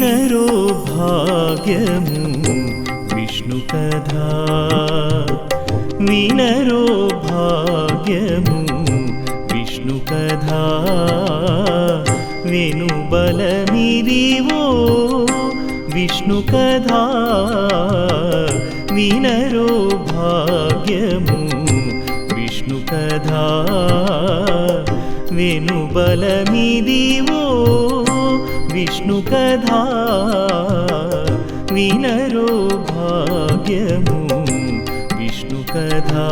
ीनरो भाग्यू विष्णुकथा मीनरो भाग्यष्णुकदा विष्णुकथा वेणुबलमिरिवो विष्णुकथा विनरो भाग्यष्णुकधा विष्णुकथा वेणुबलमिदिवो వినరో భాగ్యము విష్ణు కథా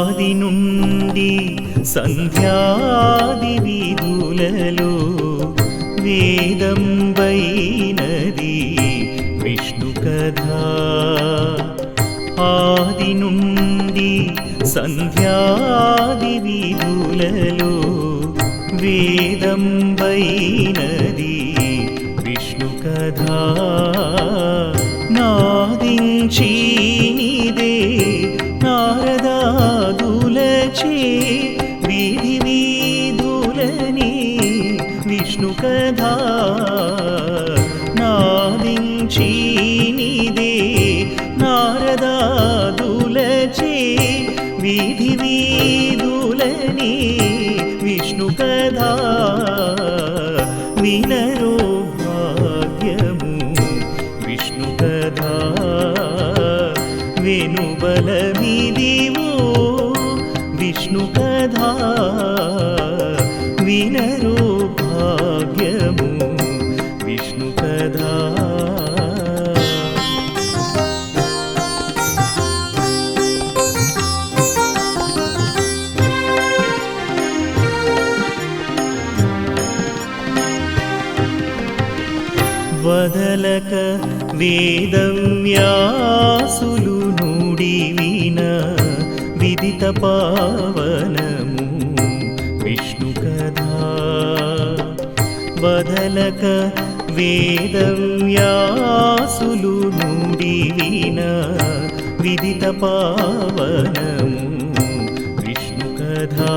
ఆది నుండి సంధ్యాది విధులలో వేదంబైనది విష్ణు కథ. ఆది నుండి సంధ్యాది విధులలో వేదంబైనది విష్ణు కథ. నాదించీ వెను బలమిదివో విష్ణు కథా వినరో భాగ్యము విష్ణు కథా. వదలక వేదవ్యాసులు నుడి విన విదిత పావనము. విష్ణు కథా వదలక వేదవ్యాసులు నుడి విన విదిత పావనము. విష్ణు కథా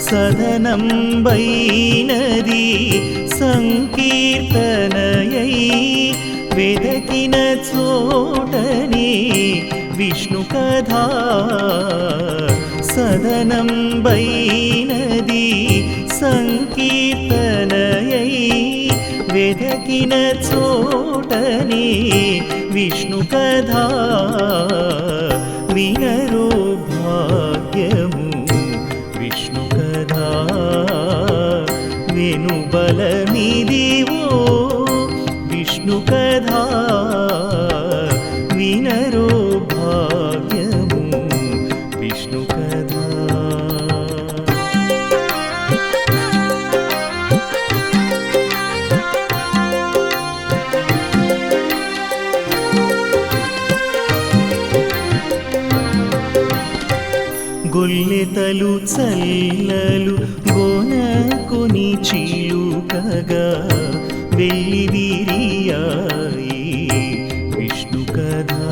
సదనం వైనది సంకీర్తనయై వెదకిన చోటనే విష్ణు కథా సదనం వైనది సంకీర్తనయై వెదకిన చోటనే విష్ణు కథా వినరో భాగ్యము గొల్లెతలు చల్లలు గోనకొని చీలుకగా వెళ్ళి విరియాయి విష్ణు కథా.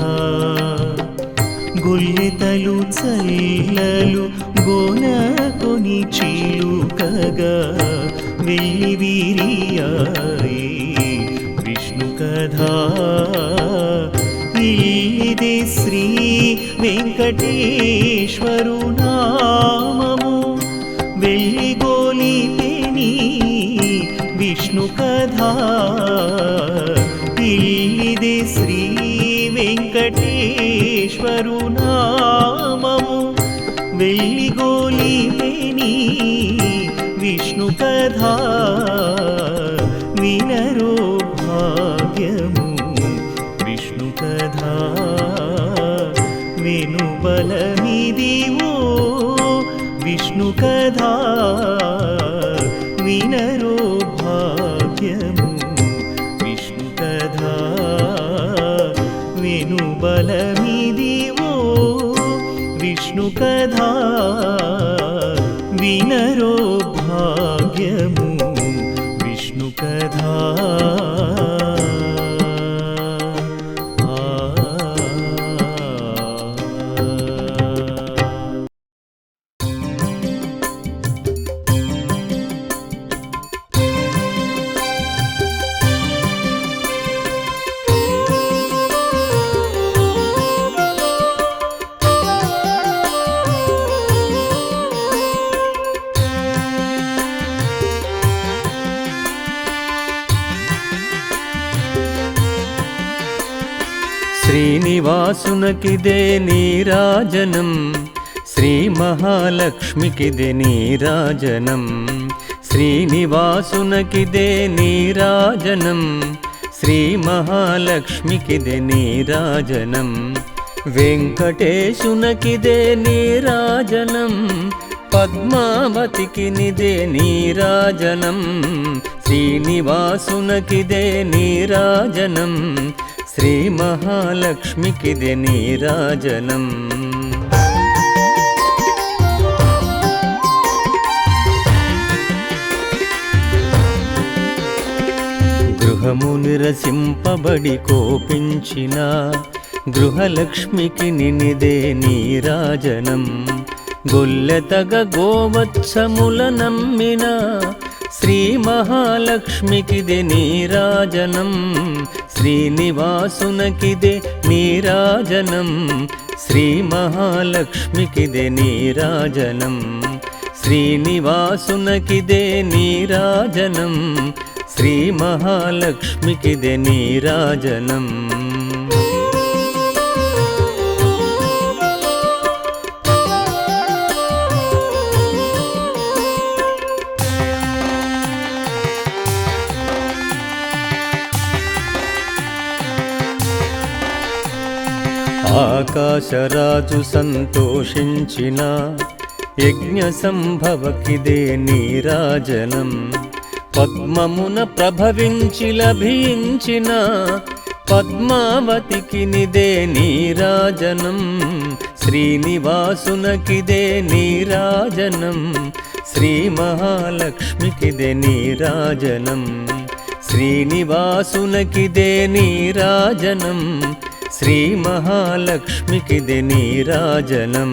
గొల్లెతలు చల్లలు గోనకొని చీలుకగా వెళ్ళి విరియాయి విష్ణు కథా. వెంకటేశ్వరు నామము వెళ్ళిగోలి పెని విష్ణు కథా. ఇల్లిదే శ్రీ వెంకటేశ్వరు నామము వెళ్ళిగోలి పెని విష్ణు కథా. వినరో వెను బలమిదివో విష్ణు కథా వినరో భాగ్యము విష్ణు కథా వెను బలమిదివో విష్ణు కథా వినరో వాసునకిదే నీరాజనం శ్రీ మహాలక్ష్మికిదే నీరాజనం శ్రీనివాసునకిదే నీరాజనం శ్రీ మహాలక్ష్మికిదే నీరాజనం వెంకటేశునకిదే నీరాజనం పద్మావతికి నిదే నీరాజనం శ్రీనివాసునకిదే నీరాజనం శ్రీ మహాలక్ష్మికిదే నీరాజనం గృహము నిరసింపబడి కోపించిన గృహలక్ష్మికి నినిదే నీరాజనం గొల్లెతగ గోవత్సముల నమ్మిన శ్రీ మహాలక్ష్మికిది నీరాజనం श्रीनिवासन किदे नीराजनं श्रीमहालक्ष्मी किदेजनं श्रीनिवासन किदेजनं श्रीमहालक्ष्मी किीराजनम् దశరాజు సంతోషించిన యజ్ఞ సంభవకిదే నీరాజనం పద్మమున ప్రభవించి లభించిన పద్మావతికి నిదే నీరాజనం శ్రీనివాసునకిదే నీరాజనం శ్రీ మహాలక్ష్మికిదే నీరాజనం శ్రీనివాసునకిదే నీరాజనం శ్రీ మహాలక్ష్మికిదే నీరాజనం.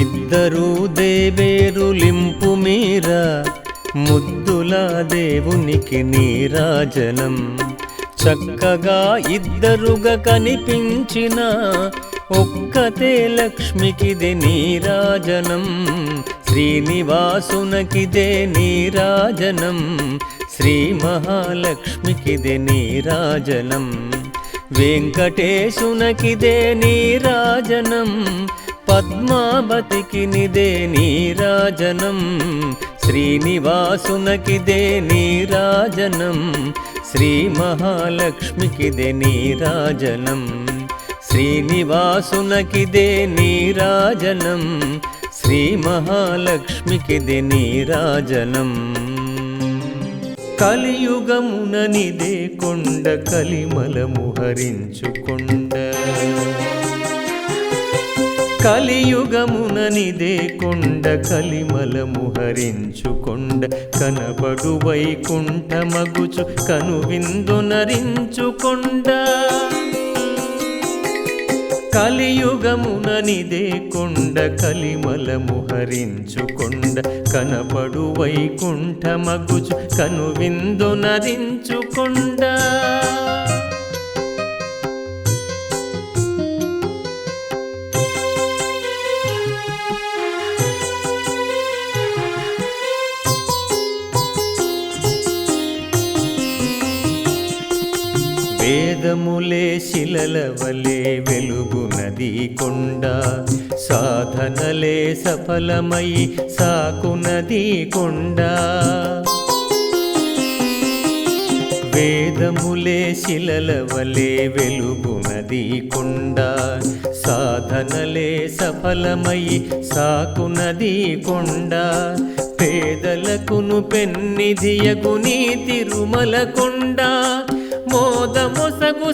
ఇద్దరు దేవేరులింపు మీర ముద్దుల దేవునికి నీరాజనం. చక్కగా ఇద్దరుగా కనిపించిన ఒక్కతే లక్ష్మికిది నీరాజనం. శ్రీనివాసునకిదే నీరాజనం శ్రీ మహాలక్ష్మికిదే నీరాజనం వెంకటేశునకిదే నీరాజనం పద్మావతికి నిదే నీరాజనం శ్రీనివాసునకిదే నీరాజనం శ్రీ మహాలక్ష్మికిదే నీరాజనం శ్రీనివాసునకిదే నీరాజనం శ్రీ మహాలక్ష్మికిదే నీరాజనం కలియుగముననిదే కొండ కలిమలము హరించుకొండ. కలియుగముననిదే కొండ కలిమలము హరించుకొండ. కనపడు వైకుంఠమగుచు కనువిందు కనువిందునరించుకొండ కలియుగముననిదే కొండ కలిమలము హరించుకొండ కనపడు వైకుంఠమగుచు కనువిందునరించుకొండ వేదములే శిలల వలే వెలుగునది కొండ సాధనలే సఫలమై సాకునది కొండ. వేదములే శిలల వలె వెలుగునది కొండ సాధనలే సఫలమై సాకునది కొండ. పేదలకును పెన్నిధియకు నీ తిరుమల కొండ మోదమొసగు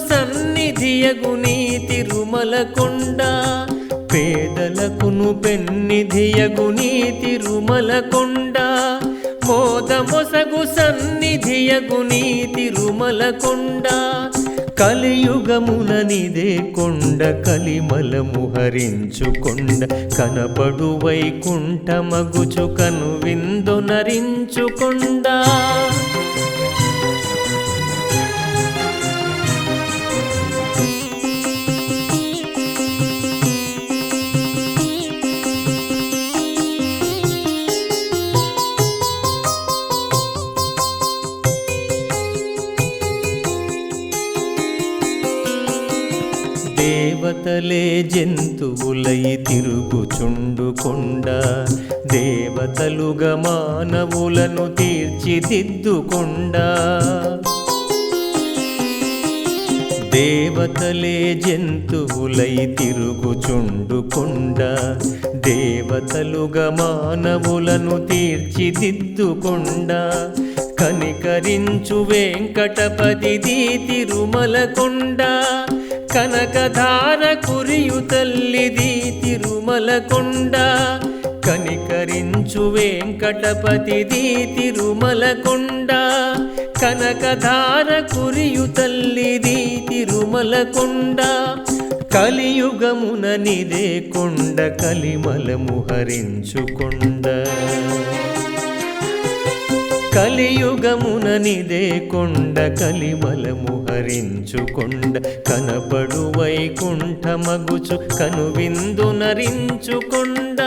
సన్నిధియగుని తిరుమల కొండ పేదలకును పెన్నిధియగుని తిరుమల కొండ మోదమొసగు సన్నిధియగుని తిరుమల కొండ కలియుగములనిదే కొండ కలిమలము హరించుకొండ. కనపడు వైకుంఠమగుచు కను విందొనరించుకొండ దేవతలే దేవతలుగా మానవులను తీర్చిదిద్దుకొండ. దేవతలే జంతువులై తిరుగుచుండుకొండ. దేవతలుగా మానవులను తీర్చిదిద్దుకొండ. కనికరించు వెంకటపతి తిరుమల కొండ కనకధార కురియు తల్లిది తిరుమల కొండ కనికరించు వెంకటపతిది తిరుమల తిరుమలకొండ. కనకధార కురియు తల్లిది తిరుమల కొండ కలియుగమున నిదే కొండ కలిమలము హరించుకొండ. కలియుగమున నిదే కొండ కలిమలము హరించుకొండ. కనపడు వైకుంఠమగుచు కనువిందు నరించుకొండ.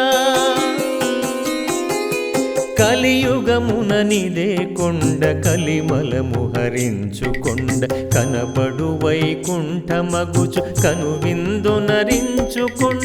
కలియుగముననిదే కొండ కలిమలము హరించుకొండ కనపడు వైకుంఠమగుచు కనువిందు నరించుకొండ